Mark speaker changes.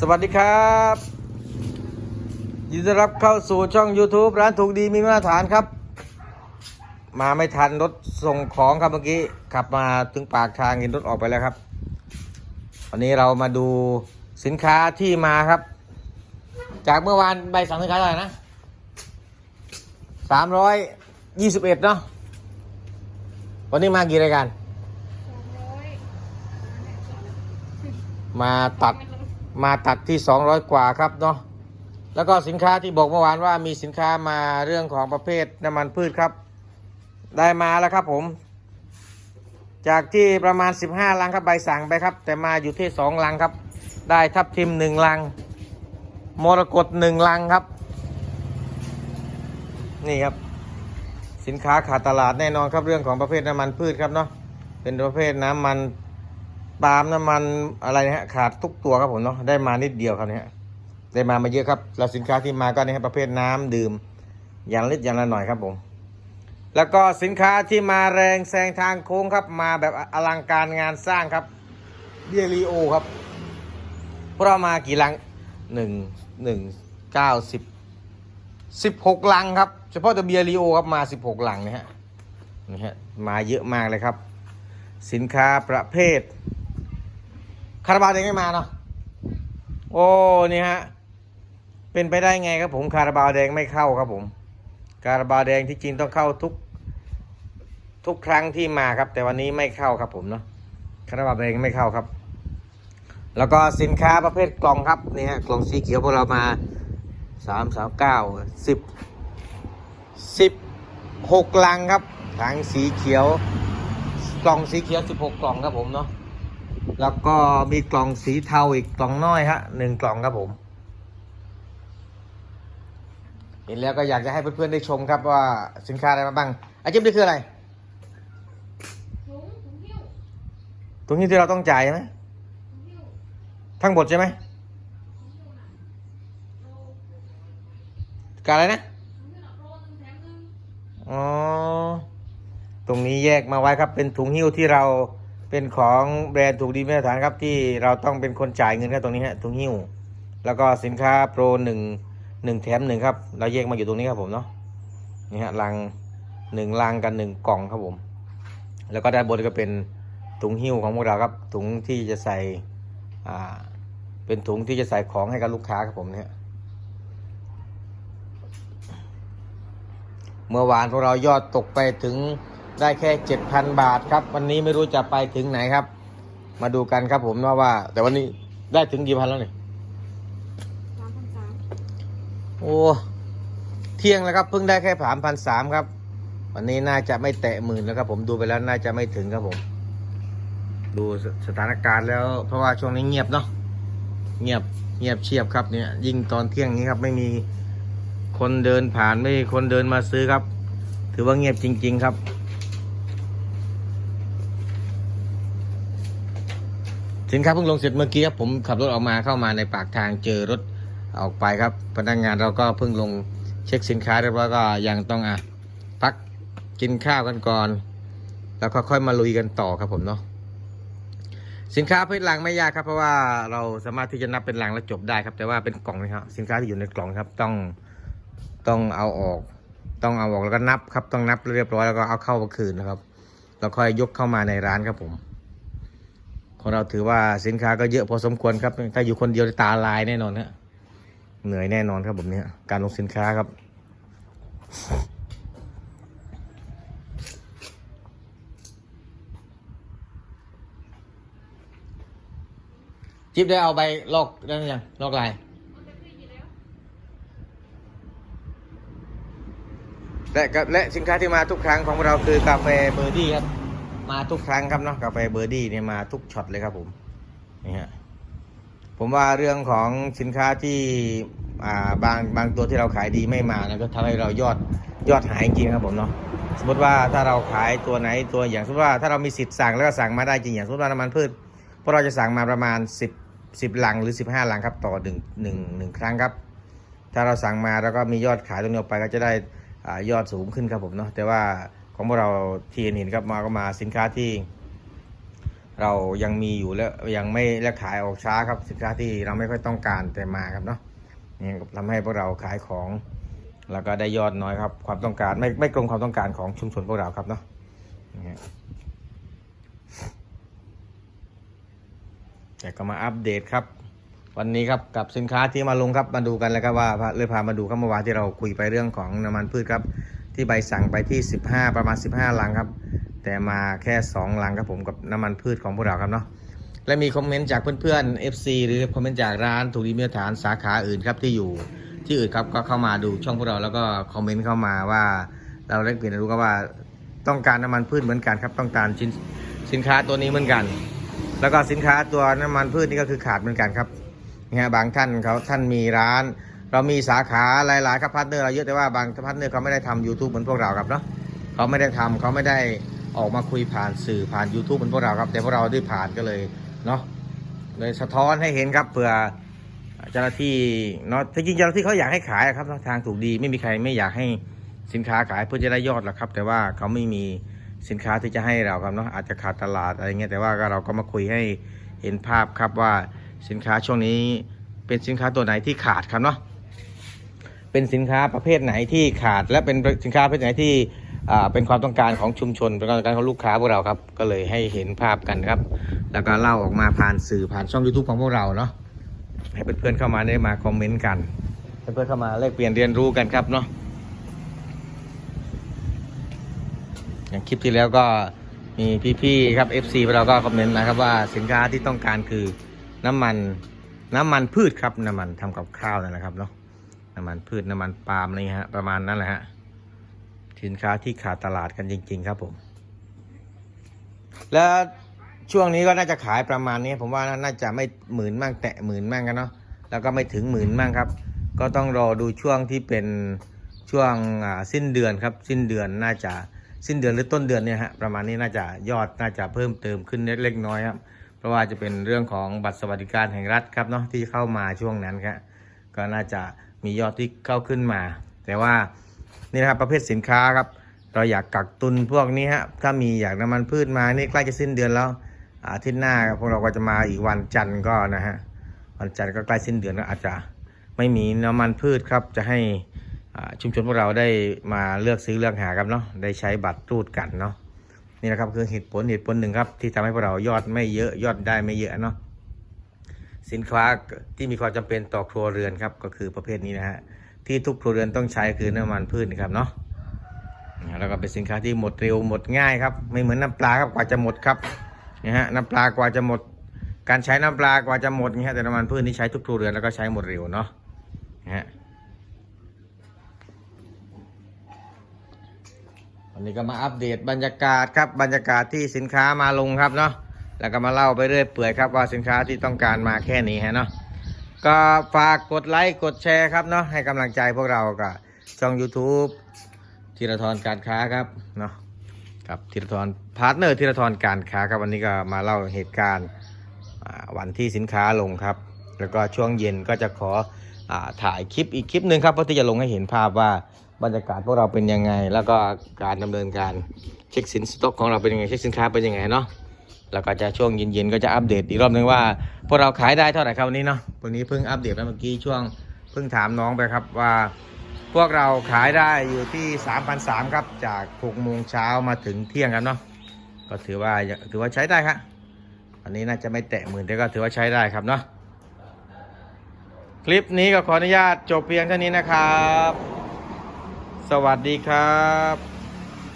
Speaker 1: สวัสดีครับ ยินดีต้อนรับเข้าสู่ช่อง YouTube ร้านถูกดีมีมาตรฐานครับ มาไม่ทันรถส่งของครับเมื่อกี้ ขับมาถึงปากทางเห็นรถออกไปแล้วครับ วันนี้เรามาดูสินค้าที่มาครับ จากเมื่อวานใบสั่งสินค้าเท่าไหร่นะสามร้อยยี่สิบเอ็ดเนาะวันนี้มากี่รายการมาตัด มาตัดที่ 200 กว่าครับเนาะแล้วก็สินค้าที่บอกเมื่อวานว่ามีสินค้ามาเรื่องของประเภทน้ำมันพืชครับ ได้มาแล้วครับผม จากที่ประมาณ 15 ลังครับใบสั่งไปครับ แต่มาอยู่ที่ 2 ลังครับ ได้ทับทิม 1 ลัง มรกต1ลังครับ นี่ครับ สินค้าขาดตลาดแน่นอนครับเรื่องของประเภทน้ำมันพืชครับเนาะเป็นประเภทน้ำมัน ปาล์มน้ำมันอะไรนะฮะขาดทุกตัวครับผมเนาะได้มานิดเดียวครับเนี่ยได้มามาเยอะครับแล้วสินค้าที่มาก็เนี่ยครับประเภทน้ำดื่มอย่างละนิดอย่างละหน่อยครับผม แล้วก็สินค้าที่มาแรงแซงทางโค้งครับมาแบบอลังการงานสร้างครับเบียรีโอครับพวกเรามากี่ลังหนึ่งหนึ่งเก้าสิบสิบหกลังครับ เฉพาะตัวเบียรีโอครับมาสิบหกลังนะฮะนี่ฮะมาเยอะมากเลยครับ สินค้าประเภท คาราบาวแดงไม่มาเนาะโอ้นี่ฮะเป็นไปได้ไงครับผมคาราบาวแดงไม่เข้าครับผม คาราบาวแดงที่จริงต้องเข้าทุก ทุกครั้งที่มาครับ แต่วันนี้ไม่เข้าครับผมเนาะคาราบาวแดงไม่เข้าครับ แล้วก็สินค้าประเภทกล่องครับนี่ฮะกล่องสีเขียวพวกเรามาสามสามเก้าสิบสิบหกลังครับถังสีเขียวกล่องสีเขียวสิบหกกล่องครับผมเนาะ แล้วก็มีกล่องสีเทาอีกกล่องน้อยฮะหนึ่งกล่องครับผมเห็นแล้วก็อยากจะให้เพื่อนๆได้ชมครับว่าสินค้าอะไรมาบ้างอาจิ๊บนี่คืออะไร
Speaker 2: ถุงหิ้ว
Speaker 1: ตรงนี้ที่เราต้องจ่ายไหมทั้งหมดใช่ไหมการอะไรนะอ๋อตรงนี้แยกมาไว้ครับเป็นถุงหิ้วที่เรา เป็นของแบรนด์ถูกดีมาตรฐานครับที่เราต้องเป็นคนจ่ายเงินครับตรงนี้ฮะถุงหิ้ว แล้วก็สินค้าโปรหนึ่งหนึ่งแถมหนึ่งครับ เราแยกมาอยู่ตรงนี้ครับผมเนาะนี่ฮะลังหนึ่งลังกันหนึ่งกล่องครับผม แล้วก็ด้านบนก็เป็นถุงหิ้วของพวกเราครับ ถุงที่จะใส่อ่าเป็นถุงที่จะใส่ของให้กับลูกค้าครับผมเนี่ยเมื่อวานพวกเรายอดตกไปถึง ได้แค่เจ็ดพันบาทครับ วันนี้ไม่รู้จะไปถึงไหนครับ มาดูกันครับผมว่าว่า แต่วันนี้ได้ถึงกี่พันแล้วเนี่ย
Speaker 2: สามพันสาม
Speaker 1: โอ้เที่ยงแล้วครับเพิ่งได้แค่สามพันสามครับ วันนี้น่าจะไม่แตะหมื่นแล้วครับ ผมดูไปแล้วน่าจะไม่ถึงครับผม ดูสสถานการณ์แล้ว เพราะว่าช่วงนี้เงียบเนาะเงียบเงียบเชียบครับเนี่ยยิ่งตอนเที่ยงนี้ครับ ไม่มีคนเดินผ่านไม่มีคนเดินมาซื้อครับ ถือว่าเงียบจริง ๆ ครับ สินค้าเพิ่งลงเสร็จเมื่อกี้ครับผมขับรถออกมาเข้ามาในปากทางเจอรถออกไปครับ พนักงานเราก็เพิ่งลงเช็คสินค้าเรียบร้อยก็ยังต้องอะพักกินข้าวกันก่อน แล้วก็ค่อยมาลุยกันต่อครับผมเนาะสินค้าเพชรลังไม่ยากครับเพราะว่าเราสามารถที่จะนับเป็นลังแล้วจบได้ครับ แต่ว่าเป็นกล่องนะครับสินค้าที่อยู่ในกล่องครับต้องต้องเอาออก ต้องเอาออกแล้วก็นับครับต้องนับเรียบร้อยแล้วก็เอาเข้ามาคืนนะครับแล้วค่อยยกเข้ามาในร้านครับผม ของเราถือว่าสินค้าก็เยอะพอสมควรครับ ถ้าอยู่คนเดียวตาลายแน่นอนฮะเหนื่อยแน่นอนครับผมเนี่ยการลงสินค้าครับ จิ๊บได้เอาใบลอกได้หรือยังลอกลาย
Speaker 2: และ
Speaker 1: กับและสินค้าที่มาทุกครั้งของเราคือกาแฟเบอร์ดี้ครับ มาทุกครั้งครับเนาะกาแฟเบอร์ดี้เนี่ยมาทุกช็อตเลยครับผมนี่ฮะผมว่าเรื่องของสินค้าที่อ่าบางบางตัวที่เราขายดีไม่มานะก็ทำให้เรายอดยอดหายจริงครับผมเนาะสมมติว่าถ้าเราขายตัวไหนตัวอย่างสมมติว่าถ้าเรามีสิทธิ์สั่งแล้วก็สั่งมาได้จริงอย่างสมมติว่าน้ำมันพืชพวกเราจะสั่งมาประมาณ 10 10ลังหรือ 15ลังครับต่อหนึ่งหนึ่งหนึ่งครั้งครับ ถ้าเราสั่งมาแล้วก็มียอดขายตรงนี้ออกไปก็จะได้อายอดสูงขึ้นครับผมเนาะแต่ว่า ของพวกเราที่เห็นครับมาก็มาสินค้าที่ เรายังมีอยู่แล้วยังไม่และขายออกช้าครับ สินค้าที่เราไม่ค่อยต้องการแต่มาครับเนาะนี่ทำให้พวกเราขายของแล้วก็ได้ยอดน้อยครับ ความต้องการไม่ไม่ตรงความต้องการของชุมชนพวกเราครับเนาะนี่ฮะแต่ก็มาอัปเดตครับ วันนี้ครับกับสินค้าที่มาลงครับมาดูกันเลยครับว่าเลยพามาดูครับเมื่อวานที่เราคุยไปเรื่องของน้ำมันพืชครับ ที่ใบสั่งไปที่ 15 ประมาณ 15 ลังครับ แต่มาแค่ 2 ลังครับผมกับน้ำมันพืชของพวกเราครับเนาะและมีคอมเมนต์จากเพื่อนๆ FC หรือคอมเมนต์จากร้านถูกดีมีมาตรฐานสาขาอื่นครับที่อยู่ที่อื่นครับก็เข้ามาดูช่องพวกเราแล้วก็คอมเมนต์เข้ามาว่า เราได้เปลี่ยนรู้ก็ว่าต้องการน้ำมันพืชเหมือนกันครับต้องการชิ้นสินค้าตัวนี้เหมือนกัน แล้วก็สินค้าตัวน้ำมันพืชนี่ก็คือขาดเหมือนกันครับนี่ฮะบางท่านเขาท่านมีร้าน เรามีสาขาหลายๆครับพาร์ทเนอร์เราเยอะแต่ว่าบางพาร์ทเนอร์เขาไม่ได้ทำ YouTube เหมือนพวกเราครับเนาะเขาไม่ได้ทำเขาไม่ได้ออกมาคุยผ่านสื่อผ่าน YouTube เหมือนพวกเราครับ แต่พวกเราได้ผ่านก็เลยเนาะเลยสะท้อนให้เห็นครับเผื่อเจ้าหน้าที่เนาะจริงๆเจ้าหน้าที่เขาอยากให้ขายครับทางถูกดีไม่มีใครไม่อยากให้สินค้าขายเพื่อจะได้ยอดหรอกครับ แต่ว่าเขาไม่มีสินค้าที่จะให้เราครับเนาะอาจจะขาดตลาดอะไรเงี้ยแต่ว่าเราก็มาคุยให้เห็นภาพครับว่าสินค้าช่วงนี้เป็นสินค้าตัวไหนที่ขาดครับเนาะ เป็นสินค้าประเภทไหนที่ขาด และเป็นสินค้าประเภทไหนที่เป็นความต้องการของชุมชน เป็นความต้องการของลูกค้าพวกเราครับ ก็เลยให้เห็นภาพกันครับ แล้วก็เล่าออกมาผ่านสื่อผ่านช่อง YouTube ของพวกเราเนาะให้เพื่อนๆเข้ามาได้มาคอมเมนต์กันให้เพื่อนๆเข้ามาแลกเปลี่ยนเรียนรู้กันครับเนาะอย่างคลิปที่แล้วก็มีพี่ๆครับ FC พวกเราก็คอมเมนต์นะครับว่าสินค้าที่ต้องการคือน้ำมันน้ำมันพืชครับน้ำมันทำกับข้าวนั่นแหละครับเนาะ น้ำมันพืชน้ำมันปาล์มนี่ฮะประมาณนั้นแหละฮะสินค้าที่ขาดตลาดกันจริง ๆ ครับผม แล้วช่วงนี้ก็น่าจะขายประมาณนี้ ผมว่าน่าจะไม่หมื่นมั่งแตะหมื่นมั่งกันเนาะแล้วก็ไม่ถึงหมื่นมั่งครับ ก็ต้องรอดูช่วงที่เป็นช่วงสิ้นเดือนครับ สิ้นเดือนน่าจะสิ้นเดือนหรือต้นเดือนเนี่ยฮะประมาณนี้น่าจะยอดน่าจะเพิ่มเติมขึ้นเล็กๆน้อยครับ เพราะว่าจะเป็นเรื่องของบัตรสวัสดิการแห่งรัฐครับเนาะที่เข้ามาช่วงนั้นครับก็น่าจะ มียอดที่เข้าขึ้นมา แต่ว่านี่นะครับประเภทสินค้าครับ เราอยากกักตุนพวกนี้ฮะถ้ามีอยากน้ำมันพืชมานี่ใกล้จะสิ้นเดือนแล้วอาทิตย์หน้าพวกเราก็จะมาอีกวันจันทร์ก็นะฮะวันจันทร์ก็ใกล้สิ้นเดือนก็อาจจะไม่มีน้ำมันพืชครับ จะให้ชุมชนพวกเราได้มาเลือกซื้อเลือกหาครับเนาะได้ใช้บัตรรูดกันเนาะนี่นะครับคือเหตุผลเหตุผลหนึ่งครับที่ทำให้พวกเรายอดไม่เยอะยอดได้ไม่เยอะเนาะ สินค้าที่มีความจำเป็นต่อครัวเรือนครับก็คือประเภทนี้นะฮะที่ทุกครัวเรือนต้องใช้คือน้ำมันพืชนะครับเนาะแล้วก็เป็นสินค้าที่หมดเร็วหมดง่ายครับไม่เหมือนน้ำปลาครับกว่าจะหมดครับนะฮะน้ำปลากว่าจะหมด การใช้น้ำปลากว่าจะหมดนี่ฮะแต่น้ำมันพืชนี่ใช้ทุกครัวเรือนแล้วก็ใช้หมดเร็วเนาะนะฮะวันนี้ก็มาอัปเดตบรรยากาศครับบรรยากาศที่สินค้ามาลงครับเนาะ แล้วก็มาเล่าไปเรื่อยเปื่อยครับว่าสินค้าที่ต้องการมาแค่นี้ฮะเนาะก็ฝากกดไลค์กดแชร์ครับเนาะให้กำลังใจพวกเรากับช่อง YouTube ธีรทรการค้าครับเนาะกับธีรทรพาร์ทเนอร์ธีรทรการค้าครับวันนี้ก็มาเล่าเหตุการณ์วันที่สินค้าลงครับ แล้วก็ช่วงเย็นก็จะขออถ่ายคลิปอีกคลิปหนึ่งครับเพื่อที่จะลงให้เห็นภาพว่าบรรยากาศพวกเราเป็นยังไง แล้วก็การดำเนินการเช็คสินสต็อกของเราเป็นยังไงเช็คสินค้าเป็นยังไงเนาะ แล้วก็จะช่วงเย็นๆก็จะอัปเดตอีกรอบนึงว่า พวกเราขายได้เท่าไหร่ครับวันนี้เนาะวันนี้เพิ่งอัปเดตไปเมื่อกี้ช่วงเพิ่งถามน้องไปครับว่า พวกเราขายได้อยู่ที่3,300ครับจาก6โมงเช้ามาถึงเที่ยงครับเนาะก็ถือว่าถือว่าใช้ได้ครับอันนี้น่าจะไม่แตะหมื่นแต่ก็ถือว่าใช้ได้ครับเนาะคลิปนี้ก็ขออนุญาตจบเพียงเท่านี้นะครับ สวัสดีครับ